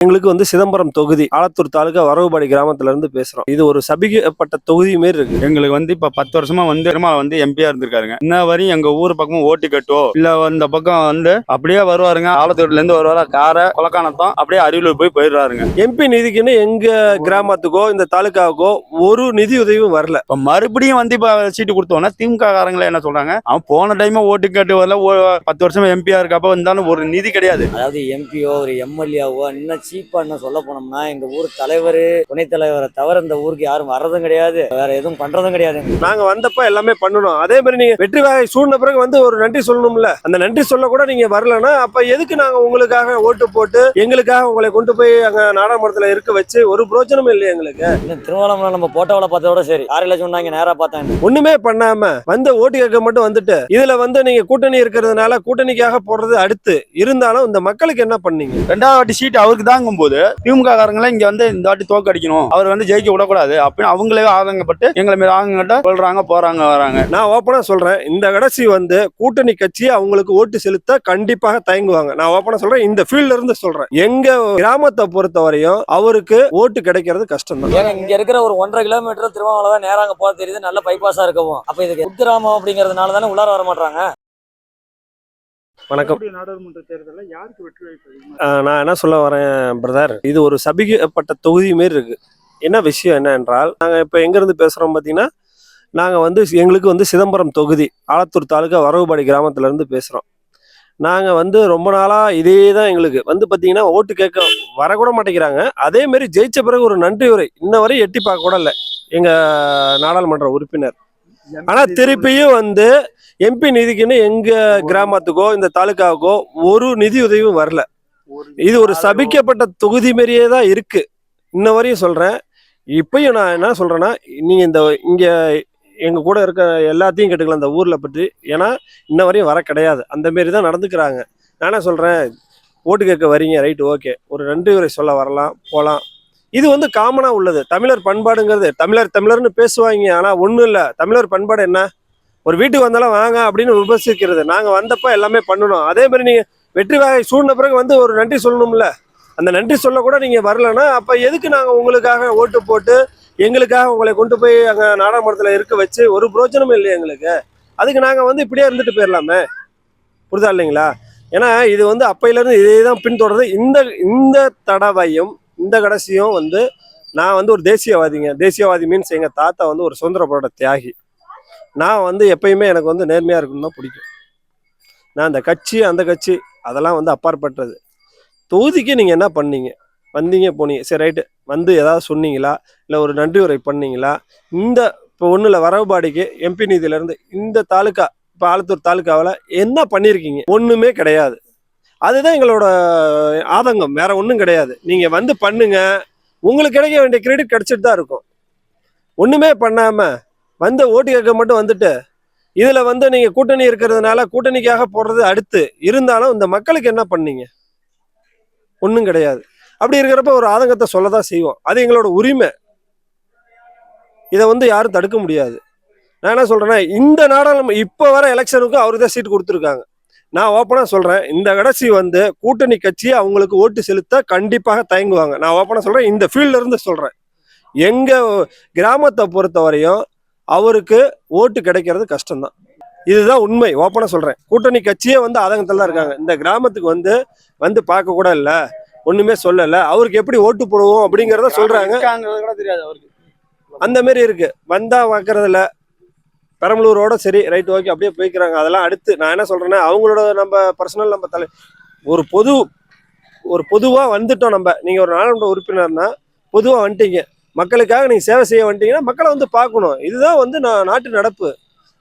எங்களுக்கு வந்து சிதம்பரம் தொகுதி ஆலத்தூர் தாலுகா வரவுபாடி கிராமத்துல இருந்து பேசுறோம். இது ஒரு சபிக்கப்பட்ட தொகுதி மாரி இருக்கு. எங்களுக்கு வந்து இப்ப பத்து வருஷமா வந்து பெருமாள் வந்து எம்பியா இருந்திருக்காருங்க. இன்ன வரையும் எங்க ஊர் பக்கமும் ஓட்டு கட்டோ இல்ல இந்த பக்கம் வந்து அப்படியே வருவாருங்க. ஆலத்தூர்ல இருந்து வருவாரா? காரை கொலக்கானத்தம் அப்படியே அரியலூர் போய் போயிடுறாருங்க. எம்பி நிதிக்குன்னு எங்க கிராமத்துக்கோ இந்த தாலுகாவுக்கோ ஒரு நிதி உதவியும் வரல. இப்ப மறுபடியும் வந்து இப்ப சீட்டு கொடுத்தோம்னா திமுக காரங்களே என்ன சொல்றாங்க? அவன் போன டைம் ஓட்டு கட்டு வரல ஓ- பத்து வருஷமா எம்பியா இருக்கப்ப இருந்தாலும் ஒரு நிதி கிடையாது. அதாவது எம்பியோ ஒரு எம்எல்ஏவோ இன்னும் சீப்பா இன்னும் சொல்ல போனோம்னா எங்க ஊர் தலைவர் துணைத் தலைவரை தவிர இந்த ஊருக்கு யாரும் வர்றதும் கிடையாது வேற எதுவும் பண்றதும் கிடையாது. நாங்க வந்தப்ப எல்லாமே பண்ணணும். அதே மாதிரி நீங்க வெற்றி வாகை சூழ்ந்த பிறகு வந்து ஒரு நன்றி சொல்லணும்ல. அந்த நன்றி சொல்ல கூட நீங்க வரலன்னா அப்ப எதுக்கு நாங்க உங்களுக்காக ஓட்டு போட்டு எங்களுக்காக உங்களை கொண்டு போய் அங்க நாடாமரத்துல இருக்க வச்சு ஒரு பிரோஜனமும் இல்லையா எங்களுக்கு? திருவண்ணாமலை நம்ம போட்டோவில் பார்த்ததோட சரி. யாரையில சொன்னாங்க நேரா பார்த்தேன் ஒண்ணுமே பண்ணாம வந்து ஓட்டு கேட்க மட்டும் வந்துட்டு இதுல வந்து நீங்க கூட்டணி இருக்கிறதுனால கூட்டணிக்காக போடுறது அடுத்து. இருந்தாலும் இந்த மக்களுக்கு என்ன பண்ணீங்க? ரெண்டாவது வாட்டி சீட் அவருக்கு தாங்கும் போது திமுக காரங்களே இங்க வந்து இந்த வாட்டி தோக்கடிக்கணும் அவர் வந்து ஜெயிக்க விடக்கூடாது. அப்படின்னு அவங்களே ஆதங்கப்பட்டு எங்களை மாரி ஆதங்கிட்ட சொல்றாங்க போறாங்க வராங்க. நான் ஓப்பனா சொல்றேன். இந்த கடைசி வந்து கூட்டணி கட்சி அவங்களுக்கு ஓட்டு செலுத்த கண்டிப்பாக தயங்குவாங்க. நான் ஓப்பனா சொல்றேன். இந்த ஃபீல்ட்ல இருந்து சொல்றேன். எங்க கிராமத்தை பொறுத்த வரையும் அவருக்கு ஓட்டு கிடைக்கிறது கஷ்டம் தான் ஏங்க இங்க இருக்கிற ஒரு ஒன்றரை கிலோமீட்டர் திருவண்ணாமலை தான் நேரா அங்க போக தெரியுது. நல்ல பைபாஸா இருக்கவும். அப்ப இதுக்கு உத்திராமம் அப்படிங்கறதுனால தானே உள்ளார வர மாட்டாங்க வணக்கம். நாடாளுமன்ற தேர்தலில் யாருக்கு வெற்றி வாய்ப்பு நான் என்ன சொல்ல வரேன் பிரதர்? இது ஒரு சபிக்கப்பட்ட தொகுதி மாரி இருக்கு. என்ன விஷயம் என்ன என்றால் நாங்கள் இப்போ எங்கேருந்து பேசுகிறோம் பார்த்தீங்கன்னா நாங்கள் வந்து எங்களுக்கு வந்து சிதம்பரம் தொகுதி ஆலத்தூர் தாலுகா வரவுபாடி கிராமத்துல இருந்து பேசுகிறோம் நாங்கள் வந்து ரொம்ப நாளாக இதே தான் எங்களுக்கு. வந்து பார்த்தீங்கன்னா ஓட்டு கேட்க வரக்கூட மாட்டேங்கிறாங்க. அதே மாதிரி ஜெயிச்ச பிறகு ஒரு நன்றி உரை இன்ன வரை எட்டி பார்க்க கூட இல்லை. எங்கள் நாடாளுமன்ற உறுப்பினர். ஆனால் திருப்பியும் வந்து எம்பி நிதிக்குன்னு எங்கள் கிராமத்துக்கோ இந்த தாலுகாவுக்கோ ஒரு நிதி உதவியும் வரல. இது ஒரு சபிக்கப்பட்ட தொகுதி மாதிரியே தான் இருக்கு. இன்ன வரையும் சொல்றேன். இப்பயும் நான் என்ன சொல்றேன்னா நீங்க இந்த இங்க எங்க கூட இருக்க எல்லாத்தையும் கேட்டுக்கலாம் இந்த ஊர்ல பற்றி. ஏன்னா இன்ன வரையும் வர கிடையாது. அந்த மாரி தான் நடந்துக்கிறாங்க. நான் சொல்றேன் ஓட்டு கேட்க வரீங்க ரைட் ஓகே. ஒரு நன்றி உரை சொல்ல வரலாம் போகலாம் இது வந்து காமனாக உள்ளது. தமிழர் பண்பாடுங்கிறது தமிழர் தமிழர்னு பேசுவாங்க ஆனால் ஒன்றும் இல்லை. தமிழர் பண்பாடு என்ன? ஒரு வீட்டுக்கு வந்தாலும் வாங்க அப்படின்னு விமர்சிக்கிறது. நாங்கள் வந்தப்போ எல்லாமே பண்ணணும் அதே மாதிரி நீங்கள் வெற்றி வாகை சூழ்ந்த பிறகு வந்து ஒரு நன்றி சொல்லணும்ல. அந்த நன்றி சொல்ல கூட நீங்க வரலன்னா அப்போ எதுக்கு நாங்கள் உங்களுக்காக ஓட்டு போட்டு எங்களுக்காக உங்களை கொண்டு போய் அங்கே நாடாளுமன்றத்தில் இருக்க வச்சு ஒரு பிரோஜனமும் இல்லை எங்களுக்கு. அதுக்கு நாங்கள் வந்து இப்படியே இருந்துட்டு போயிடலாமே. புரிதா இல்லைங்களா? ஏன்னா இது வந்து அப்பையிலேருந்து இதே தான் பின்தொடருது இந்த இந்த தடவையும் இந்த கடைசியும் வந்து நான் வந்து ஒரு தேசியவாதிங்க. தேசியவாதி மீன்ஸ் எங்கள் தாத்தா வந்து ஒரு சுதந்திர போராட்ட தியாகி. நான் வந்து எப்பயுமே எனக்கு வந்து நேர்மையாக இருக்கணும் தான் பிடிக்கும். நான் அந்த கட்சி அந்த கட்சி அதெல்லாம் வந்து அப்பாற்பட்டது. தொகுதிக்கு நீங்கள் என்ன பண்ணீங்க? வந்தீங்க போனீங்க. சரி ரைட்டு வந்து ஏதாவது சொன்னீங்களா? இல்லை ஒரு நன்றி உரை பண்ணீங்களா? இந்த இப்போ ஒன்றும் இல்லை வரவுபாடிக்கு எம்பி நிதியிலேருந்து இந்த தாலுக்கா இப்போ ஆலத்தூர் தாலுக்காவில் என்ன பண்ணியிருக்கீங்க ஒன்றுமே கிடையாது. அதுதான் எங்களோட ஆதங்கம். வேற ஒன்றும் கிடையாது. நீங்கள் வந்து பண்ணுங்க. உங்களுக்கு கிடைக்க வேண்டிய கிரெடிட் கிடைச்சிட்டு தான் இருக்கும். ஒன்றுமே பண்ணாமல் வந்து ஓட்டு கேட்க மட்டும் வந்துட்டு இதில் வந்து நீங்கள் கூட்டணி இருக்கிறதுனால கூட்டணிக்காக போடுறது அடுத்து. இருந்தாலும் இந்த மக்களுக்கு என்ன பண்ணீங்க? ஒன்றும் கிடையாது. அப்படி இருக்கிறப்ப ஒரு ஆதங்கத்தை சொல்ல தான் செய்வோம். அது எங்களோட உரிமை. இதை வந்து யாரும் தடுக்க முடியாது. நான் என்ன சொல்கிறேன்னா இந்த நாடாளுமன்ற இப்போ வர எலெக்ஷனுக்கு அவருக்கு தான் சீட் கொடுத்துருக்காங்க. நான் ஓப்பனாக சொல்கிறேன் இந்த கடைசி வந்து கூட்டணி கட்சி அவங்களுக்கு ஓட்டு செலுத்த கண்டிப்பாக தயங்குவாங்க. நான் ஓப்பனாக சொல்கிறேன் இந்த ஃபீல்ட்ல இருந்து சொல்கிறேன் எங்கள் கிராமத்தை பொறுத்த வரையும் அவருக்கு ஓட்டு கிடைக்கிறது கஷ்டம்தான். இதுதான் உண்மை. ஓப்பனாக சொல்கிறேன் கூட்டணி கட்சியே வந்து ஆதங்கத்தில் தான் இருக்காங்க. இந்த கிராமத்துக்கு வந்து வந்து பார்க்க கூட இல்லை. ஒன்றுமே சொல்லலை. அவருக்கு எப்படி ஓட்டு போடுவோம் அப்படிங்கிறத சொல்கிறாங்க அந்த மாதிரி இருக்கு. வந்தா பார்க்கறதில்ல பெரம்பலூரோட சரி ரைட் ஓகே அப்படியே போய்க்கிறாங்க. அதெல்லாம் அடுத்து நான் என்ன சொல்கிறேன்னா அவங்களோட நம்ம பர்சனல் நம்ம தலை ஒரு பொது ஒரு பொதுவாக வந்துட்டோம் நம்ம. நீங்கள் ஒரு நாடாளுமன்ற உறுப்பினர்னா பொதுவாக வந்துட்டீங்க. மக்களுக்காக நீங்கள் சேவை செய்ய வந்துட்டீங்கன்னா மக்களை வந்து பார்க்கணும். இதுதான் வந்து நான் நாட்டு நடப்பு.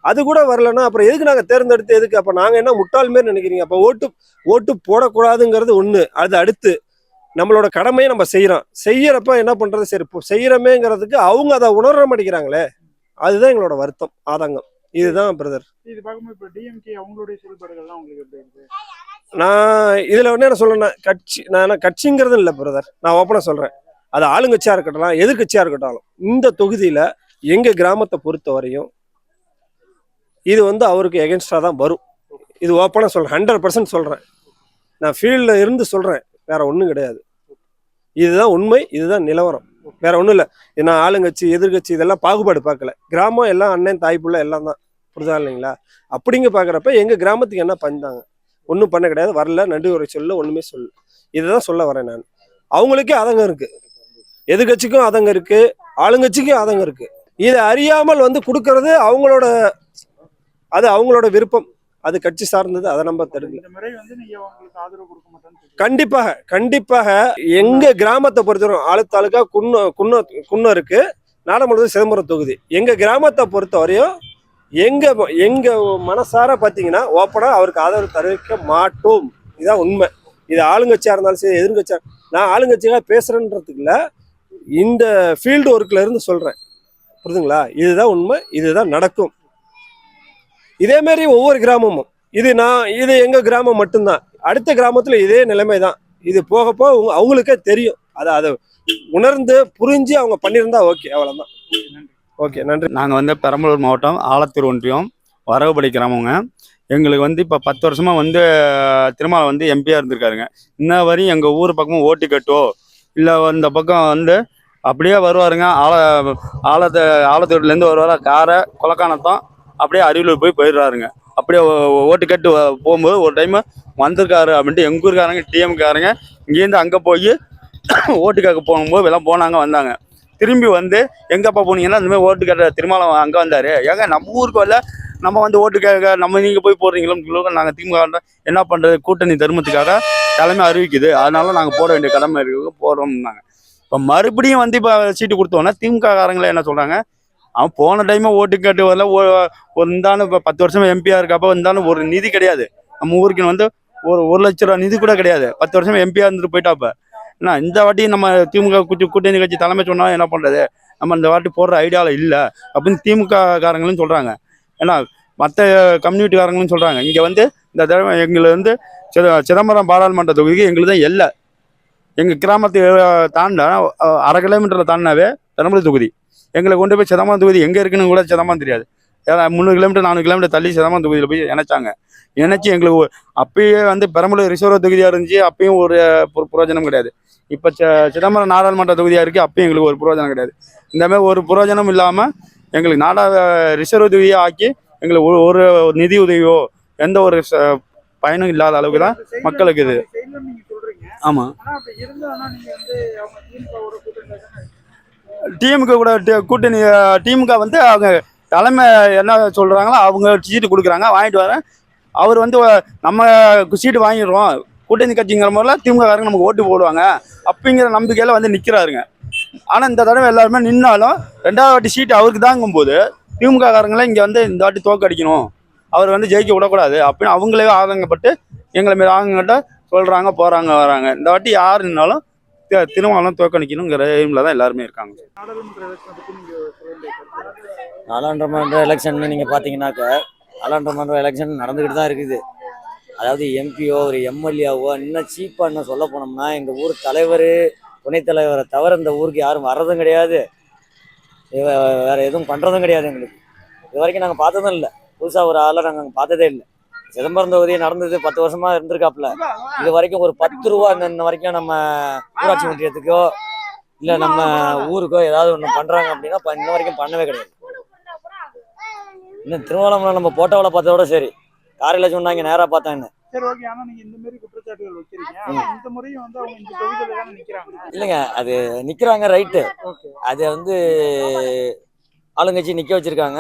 அது கூட வரலன்னா அப்புறம் எதுக்கு நாங்கள் தேர்ந்தெடுத்து எதுக்கு? அப்போ நாங்கள் என்ன முட்டாள் மாரி நினைக்கிறீங்க? அப்போ ஓட்டு ஓட்டு போடக்கூடாதுங்கிறது ஒன்று அது அடுத்து நம்மளோட கடமையை நம்ம செய்கிறோம் செய்யறப்ப என்ன பண்ணுறது சரி இப்போ அவங்க அதை உணர மாட்டேங்கிறாங்களே. அதுதான் எங்களோட வருத்தம் ஆதங்கம். இதுதான் பிரதர் இது பார்க்கும்போது இப்போ டிஎம்கே அவங்களுடைய செயல்பாடுகள்லாம் உங்களுக்கு எப்படி இருக்கு? நான் இதுல வந்து என்ன சொல்றேன்னா கட்சி நான் கட்சிங்கிறது இல்லை பிரதர் நான் ஓப்பனா சொல்றேன். அது ஆளுங்கட்சியா இருக்கட்டும் எதிர்கட்சியா இருக்கட்டும் இந்த தொகுதியில எங்க கிராமத்தை பொறுத்த வரையும் இது வந்து அவருக்கு எகென்ஸ்டா தான் வரும். இது ஓப்பனா சொல்றேன். ஹண்ட்ரட் பர்சன்ட் சொல்றேன். நான் ஃபீல்டில் இருந்து சொல்றேன். வேற ஒன்றும் கிடையாது. இதுதான் உண்மை இதுதான் நிலவரம். வேற ஒன்றும் இல்லை. ஏன்னா ஆளுங்கட்சி எதிர்கட்சி இதெல்லாம் பாகுபாடு பார்க்கல. கிராமம் எல்லாம் அண்ணன் தாய் எல்லாம் தான். புரிதா இல்லைங்களா? அப்படிங்க பார்க்குறப்ப எங்கள் கிராமத்துக்கு என்ன பண்ணாங்க ஒன்றும் பண்ண கிடையாது. வரல நண்டு உரை சொல்ல ஒன்றுமே சொல்ல இதுதான் சொல்ல வரேன் நான். அவங்களுக்கே அதங்கம் இருக்குது எதிர்கட்சிக்கும் அதங்கம் இருக்குது ஆளுங்கட்சிக்கும் அதங்கம் இருக்குது இதை அறியாமல் வந்து கொடுக்கறது அவங்களோட அது அவங்களோட விருப்பம். அது கட்சி சார்ந்தது அதை நம்ம தடுக்கல. கண்டிப்பாக கண்டிப்பாக எங்க கிராமத்தை பொறுத்தவரை ஆளுத்தாலுக்கா குன்ன குன்ன குன்னம் இருக்கு. நாடமுழுது சிதம்பரம் தொகுதி. எங்க கிராமத்தை பொறுத்த வரையும் எங்க எங்க மனசார பார்த்தீங்கன்னா ஓப்பனா அவருக்கு ஆதரவு தெரிவிக்க மாட்டோம். இதுதான் உண்மை. இது ஆளுங்கட்சியா இருந்தாலும் சரி எதிர்கட்சியா நான் ஆளுங்கட்சியாக பேசுறேன்றதுக்கு இல்ல இந்த ஃபீல்டு ஒர்க்ல இருந்து சொல்றேன். புரியுதுங்களா? இதுதான் உண்மை இதுதான் நடக்கும். இதே மாதிரி ஒவ்வொரு கிராமமும். இது நான் இது எங்கள் கிராமம் மட்டும்தான். அடுத்த கிராமத்தில் இதே நிலைமை தான் இது போக போக உங்க- அவங்களுக்கே தெரியும். அதை அதை உணர்ந்து புரிஞ்சு அவங்க பண்ணியிருந்தா ஓகே. அவ்வளோதான் ஓகே நன்றி. நாங்கள் வந்து பெரம்பலூர் மாவட்டம் ஆலத்தூர் ஒன்றியம் வரவுபடி கிராமங்க. எங்களுக்கு வந்து இப்போ பத்து வருஷமாக வந்து திருமாலை வந்து எம்பியாக இருந்திருக்காருங்க. இன்ன வரையும் எங்கள் ஊர் பக்கமும் ஓட்டு கட்டோ இல்லை இந்த பக்கம் வந்து அப்படியே வருவாருங்க. ஆல ஆலத்து ஆலத்தூர்லேருந்து வருவார் காரை கொலக்கானத்தம் அப்படியே அரியலூர் போய் போயிடுறாருங்க. அப்படியே ஓ- ஓட்டு கட்டு வ- போகும்போது ஒரு டைம் வந்திருக்காரு அப்படின்ட்டு எங்கள் ஊருக்காரங்க டிஎம்காரங்க இங்கேருந்து அங்கே போய் ஓட்டு கேட்க போகும்போது எல்லாம் போனாங்க வந்தாங்க. திரும்பி வந்து எங்கப்பா போனீங்கன்னா இந்தமாதிரி ஓட்டு கேட்ட திருமாலம் அங்கே வந்தார். ஏங்க நம்ம ஊருக்கு வரல. நம்ம வந்து ஓட்டு கேட்க நம்ம நீங்கள் போய் போடுறீங்களோ நாங்கள் திமுக என்ன பண்ணுறது கூட்டணி தர்மத்துக்காக தலைமை அறிவிக்குது. அதனால நாங்கள் போட வேண்டிய கடமை இருக்கு. போகிறோம்னாங்க இப்போ மறுபடியும் வந்து இப்போ சீட்டு கொடுத்தோன்னா திமுக காரங்களே என்ன சொல்கிறாங்க அவன் போன டைமே ஓட்டு கேட்டு வரல. ஓ- ஒரு இருந்தாலும் இப்போ பத்து வருஷம் எம்பியாக இருக்கப்போ இருந்தாலும் ஒரு நிதி கிடையாது. நம்ம ஊருக்கு வந்து ஒரு ஒரு லட்ச ரூபா நிதி கூட கிடையாது. பத்து வருஷம் எம்பியாக இருந்துட்டு போயிட்டாப்ப என்ன இந்த வாட்டி நம்ம திமுக கூட்டி கூட்டணி கட்சி தலைமை சொன்னால் என்ன பண்ணுறது நம்ம இந்த வாட்டி போடுற ஐடியாவில் இல்லை அப்படின்னு திமுக காரங்களும் சொல்கிறாங்க ஏன்னா மற்ற கம்யூனிட்டிக்காரங்களும் சொல்கிறாங்க இங்கே வந்து இந்த தடவை எங்களை வந்து சித- சிதம்பரம் பாராளுமன்ற தொகுதிக்கு எங்களுக்கு தான் எல்லை எங்கள் கிராமத்தை தாண்டா அரை கிலோமீட்டரில் தாண்டினாவே பெரம்பலூர் தொகுதி. எங்களை கொண்டு போய் சிதம்பரம் தொகுதி எங்க இருக்குன்னு கூட சிதம்பரம் தெரியாது. முந்நூறு கிலோமீட்டர் நானூறு கிலோமீட்டர் தள்ளி சிதம்பரம் தொகுதியில் போய் இணைச்சாங்க. இணைச்சி எங்களுக்கு அப்பயே வந்து பெரம்பலூர் ரிசர்வ் தொகுதியாக இருந்துச்சு அப்பயும் ஒரு பிரயோஜனம் கிடையாது. இப்போ சிதம்பரம் நாடாளுமன்ற தொகுதியாக இருக்குது அப்பயும் எங்களுக்கு ஒரு பிரயோஜனம் கிடையாது. இந்த மாதிரி ஒரு பிரயோஜனம் இல்லாமல் எங்களுக்கு நாடா ரிசர்வ் தொகுதியாக ஆக்கி எங்களுக்கு ஒரு ஒரு நிதி உதவியோ எந்த ஒரு ச- பயனும் இல்லாத அளவுக்கு தான் மக்களுக்கு இது. ஆமாம் டீமுக்கு கூட கூட்டணி டீமுக்கு வந்து அவங்க தலைமை என்ன சொல்கிறாங்களோ அவங்க சீட்டு கொடுக்குறாங்க. வாங்கிட்டு வரேன். அவர் வந்து நம்ம சீட்டு வாங்கிடுறோம். கூட்டணி கட்சிங்கிற மாதிரிலாம் திமுக காரங்க நமக்கு ஓட்டு போடுவாங்க. அப்படிங்கிற நம்பிக்கையில் வந்து நிற்கிறாருங்க ஆனால் இந்த தடவை எல்லாருமே நின்னாலும் ரெண்டாவது வாட்டி சீட்டு அவருக்கு தாங்கும்போது திமுக காரங்களே இங்கே வந்து இந்த வாட்டி தோக்கடிக்கணும் அவர் வந்து ஜெயிக்க விடக்கூடாது அப்படின்னு அவங்களே ஆதங்கப்பட்டு எங்களை மாரி ஆளுங்கிட்ட சொல்கிறாங்க போகிறாங்க வராங்க. இந்த வாட்டி யார் நின்னாலும் திருமாவளம் தோக்கடிக்கணுங்கிற எய்மில் தான் எல்லாருமே இருக்காங்க. நாடாளுமன்ற எலெக்ஷனை நீங்கள் பார்த்தீங்கன்னாக்க நாடாளுமன்ற எலெக்ஷன் நடந்துக்கிட்டு தான் இருக்குது. அதாவது எம்பியோ ஒரு எம்எல்ஏவோ இன்னும் சீப்பாக இன்னும் சொல்ல போனோம்னா எங்கள் ஊர் தலைவர் துணைத் தலைவரை தவிர இந்த ஊருக்கு யாரும் வர்றதும் கிடையாது. வேற எதுவும் பண்ணுறதும் கிடையாது எங்களுக்கு. இது வரைக்கும் நாங்கள் பார்த்ததும் இல்லை. புதுசாக ஒரு ஆளை நாங்கள் பார்த்ததே இல்லை. சிதம்பரம் தொகுதி நடந்தது பத்து வருஷமா இருந்திருக்காப்புல. இது வரைக்கும் ஒரு பத்து ரூபா இன்ன வரைக்கும் நம்ம ஊராட்சி ஒன்றியத்துக்கோ இல்லை நம்ம ஊருக்கோ ஏதாவது ஒன்று பண்ணுறாங்க அப்படின்னா இன்ன வரைக்கும் பண்ணவே கிடையாது. இன்னும் திருவண்ணாமலை நம்ம போட்டோவில் பார்த்ததோட சரி. காரையில் சொன்னாங்க நேராக பார்த்தாங்க இந்த இந்த இந்த நிக்கிறாங்க? இல்லைங்க அது நிற்கிறாங்க ரைட்டு அது வந்து ஆளுங்கட்சி நிற்க வச்சிருக்காங்க.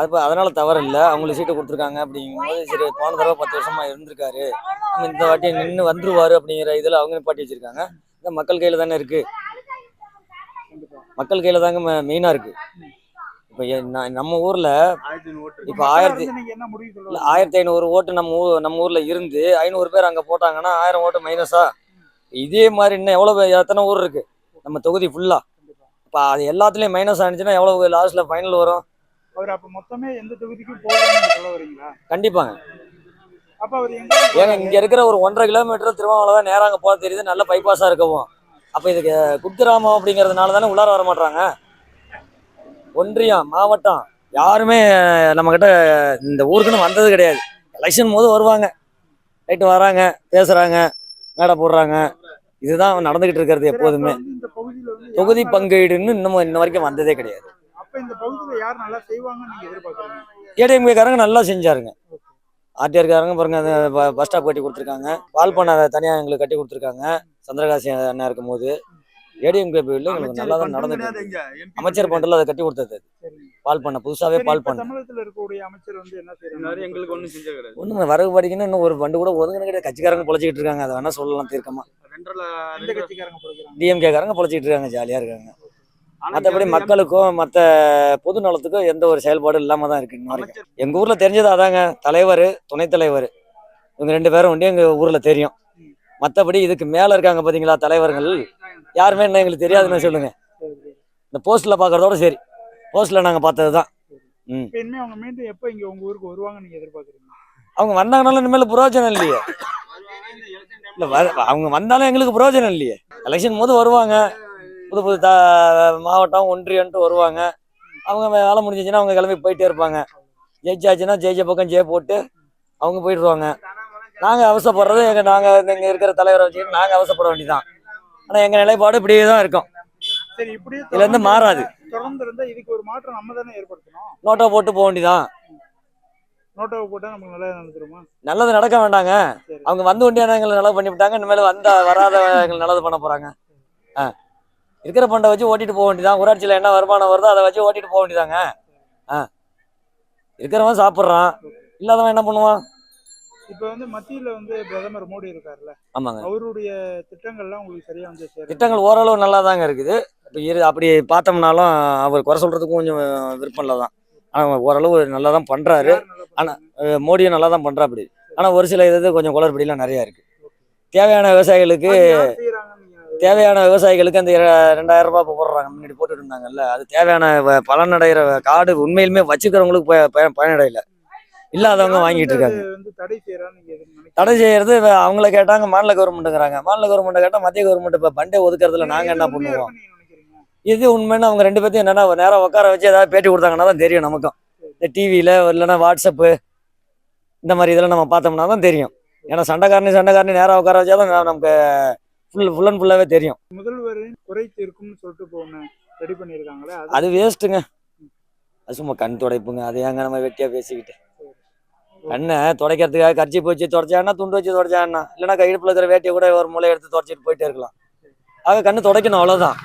அது ப- அதனால தவறு இல்லை அவங்களுக்கு சீட்டு கொடுத்துருக்காங்க அப்படிங்கும்போது சரி போன தடவை பத்து வருஷமா இருந்திருக்காரு. நம்ம இந்த வாட்டி நின்று வந்துருவாரு அப்படிங்கிற இதில் அவங்க பாட்டி வச்சிருக்காங்க. இந்த மக்கள் கையில் தானே இருக்கு. மக்கள் கையில் தாங்க மெயினாக இருக்கு. இப்போ நம்ம ஊரில் இப்போ ஆயிரத்தி இல்லை இல்ல ஆயிரத்தி ஐநூறு ஓட்டு நம்ம ஊ நம்ம ஊர்ல இருந்து ஐநூறு பேர் அங்க போட்டாங்கன்னா ஆயிரம் ஓட்டு மைனஸா இதே மாதிரி இன்னும் எவ்வளவு எத்தனை ஊர் இருக்கு? நம்ம தொகுதி ஃபுல்லா இப்போ அது எல்லாத்துலயும் மைனஸ் ஆனிச்சுன்னா எவ்வளவு லாஸ்ட்ல ஃபைனல் வரும்? அவர் அப்ப மொத்தமே எந்த தொகுதிக்கும் சொல்ல வரீங்களா? கண்டிப்பாங்க. அப்ப அவர் எங்க ஏங்க இங்க இருக்கிற ஒரு ஒன்றரை கிலோமீட்டர் திருவாவூர் தான் நேரா அங்க போக தெரியுது நல்ல பைபாஸா இருக்கவும். அப்ப இதுக்கு குக்கிராமம் அப்படிங்கறதுனால தானே உள்ளார வர மாட்டாங்க ஒன்றியம் மாவட்டம் யாருமே நம்ம கிட்ட இந்த ஊருக்குன்னு வந்தது கிடையாது. எலெக்ஷன் போது வருவாங்க. ரைட்டு வராங்க பேசுறாங்க மேடை போடுறாங்க. இதுதான் நடந்துகிட்டு இருக்கிறது எப்போதுமே. தொகுதி பங்கீடுன்னு இன்னும் இன்ன வரைக்கும் வந்ததே கிடையாது. அப்ப இந்த பகுதியில யார் நல்லா செய்வாங்கன்னு நீங்க எதிர்பார்க்கறீங்க? ஏடிஎம்கே காரங்க நல்லா செஞ்சாருங்க. ஆர்டிஆர் காரங்க பாருங்க பஸ் ஸ்டாப் கட்டி கொடுத்துருக்காங்க. பால் பண்ண தனியாக எங்களுக்கு கட்டி கொடுத்துருக்காங்க. சந்திரகாசி அண்ணா இருக்கும் போது ஏடிஎம்கே பீரியட்ல எங்களுக்கு நல்லா தான் நடந்துட்டு. அமைச்சர் பண்டில் அதை கட்டி கொடுத்தது அது. பால் பண்ண புதுசாவே பால் இப்ப பண்ண தமிழகத்துல இருக்கக்கூடிய அமைச்சர் வந்து என்ன செய்யறாங்க எங்களுக்கு ஒன்றும் செஞ்ச கிடையாது. ஒண்ணுமே வரவு படிக்கணும் இன்னும் ஒரு பண்டு கூட ஒதுங்கின கிடையாது. கட்சிக்காரங்க பொழைச்சிக்கிட்டு இருக்காங்க அதை வேணா சொல்லலாம் தீர்க்கமா. டிஎம்கே காரங்க பொழைச்சிட்டு இருக்காங்க ஜாலியா இருக்காங்க. மற்றபடி மக்களுக்கும் மற்ற பொது நலத்துக்கும் எந்த ஒரு செயல்பாடும் இல்லாம தான் இருக்கு இன்ன வரைக்கும். எங்க ஊர்ல தெரிஞ்சது அதாங்க. தலைவர் துணைத் தலைவர். இவங்க ரெண்டு பேரும் உண்டு எங்க ஊர்ல தெரியும். மற்றபடி இதுக்கு மேல இருக்காங்க பாத்தீங்களா தலைவர்கள்? யாருமே என்ன எங்களுக்கு தெரியாதுன்னு சொல்லுங்க. இந்த போஸ்ட்ல பாக்குறதோட சரி. போஸ்ட்ல நாங்க பார்த்தது தான் ம். அவங்க மீண்டும் எப்ப இங்க உங்க ஊருக்கு வருவாங்க நீங்க எதிர்பார்க்கறீங்க? அவங்க வந்தாங்கனாலும் இனிமேல் பிரயோஜனம் இல்லையே. இல்ல அவங்க வந்தாலும் எங்களுக்கு பிரயோஜனம் இல்லையே. எலெக்ஷன் போது வருவாங்க. புது புது த மாவட்டம் ஒன்றியன்ட்டு வருவாங்க. அவங்க வேலை முடிஞ்சிச்சுன்னா அவங்க கிளம்பி போயிட்டே இருப்பாங்க. ஜெயிச்சாச்சுன்னா ஜெயிச்ச பக்கம் ஜெய போட்டு அவங்க போயிடுவாங்க. நாங்கள் அவசரப்படுறது எங்கள் நாங்கள் இங்கே இருக்கிற தலைவரை வச்சுக்கிட்டு நாங்கள் அவசரப்பட வேண்டியதான் ஆனால் எங்கள் நிலைப்பாடு இப்படியே தான் இருக்கும். சரி இப்படியே இதுல இருந்து தொடர்ந்து- மாறாது. தொடர்ந்து இருந்தா இதுக்கு ஒரு மாற்றம் நம்ம தானே ஏற்படுத்தணும்? நோட்டை போட்டு போக வேண்டியதான் நோட்டாவை போட்டா நமக்கு நல்லா நடந்துருமா? நல்லது நடக்க வேண்டாங்க. அவங்க வந்து ஒண்டியான எங்களை நல்லது பண்ணி விட்டாங்க இனிமேல் வந்த வராத எங்களை நல்லது பண்ண போறாங்க. ஆ. இருக்கிற பண்டை வச்சு ஓட்டிட்டு போக வேண்டியதான் ஊராட்சியில் என்ன வருமானம் வருதோ அதை வச்சு ஓட்டிட்டு போக வேண்டியதாங்க. ஆ. இருக்கிறவன் சாப்பிட்றான். இல்லாதவன் என்ன பண்ணுவான்? இப்ப வந்து மத்தியில வந்து பிரதமர் மோடி இருக்காருல்ல. ஆமாங்க. அவருடைய திட்டங்கள்லாம் உங்களுக்கு சரியா வந்து திட்டங்கள் ஓரளவு நல்லா தாங்க இருக்குது. இப்போ இரு அப்படி பார்த்தோம்னாலும் அவர் குறை சொல்றதுக்கும் கொஞ்சம் விருப்பம் இல்லை தான். ஆனால் ஓரளவு நல்லா தான் பண்றாரு. யார் நல்லா ஆனா, பண்றாங்க? அஹ் மோடியும் நல்லா தான் பண்றாப்படி ஆனால் ஒரு சில இது கொஞ்சம் குளறுபடிலாம் நிறையா இருக்கு. தேவையான விவசாயிகளுக்கு அது யார் செய்யறாங்கன்னு நீங்க தேவையான விவசாயிகளுக்கு அந்த ரெண்டாயிரம் ரூபாய் இப்போ போடுறாங்க. முன்னாடி போட்டுட்டு இருந்தாங்கல்ல அது தேவையான பலனடைகிற காடு உண்மையிலுமே வச்சுக்கிறவங்களுக்கு பயனடையல. இல்லாதவங்க வாங்கிட்டு இருக்காங்க. தடை செய்யறது அவங்கள கேட்டாங்க மாநில கவர்மெண்ட்டுங்கிறாங்க. மாநில கவர்மெண்ட் கேட்டால் மத்திய கவர்மெண்ட் இப்போ பண்டே ஒதுக்குறதுல நாங்கள் என்ன பண்ணுவோம்? இது உண்மைன்னு அவங்க ரெண்டு பேர்த்தையும் என்னன்னா நேரம் உட்கார வச்சு ஏதாவது பேட்டி கொடுத்தாங்கன்னா தான் தெரியும் நமக்கும். இந்த டிவியில் இல்லைன்னா வாட்ஸ்அப்பு இந்த மாதிரி இதெல்லாம் நம்ம பார்த்தோம்னா தான் தெரியும். ஏன்னா சண்டைக்காரனி சண்டைக்காரனி நேரம் உட்கார வச்சா தான் நமக்கு ஃபுல் ஃபுல் அண்ட் ஃபுல்லாகவே தெரியும். முதல்வரின் குறை தீர்க்கும்னு சொல்லிட்டு ஒண்ணு ரெடி பண்ணிருக்காங்களே அது? வேஸ்ட்டுங்க அது சும்மா கண் துடைப்புங்க. அது ஏங்க நம்ம வெட்டியாக பேசிக்கிட்டு? கண்ணை துடைக்கிறதுக்காக கர்ச்சி வச்சு தொடச்சான்னா துண்டு வச்சு தொடச்சான்னா இல்லைன்னா கையிடுப்பில் இருக்கிற வேட்டியை கூட ஒரு மூலையை எடுத்து தொடச்சிட்டு போயிட்டே இருக்கலாம். ஆக கண்ணு துடைக்கணும் அவ்வளோதான்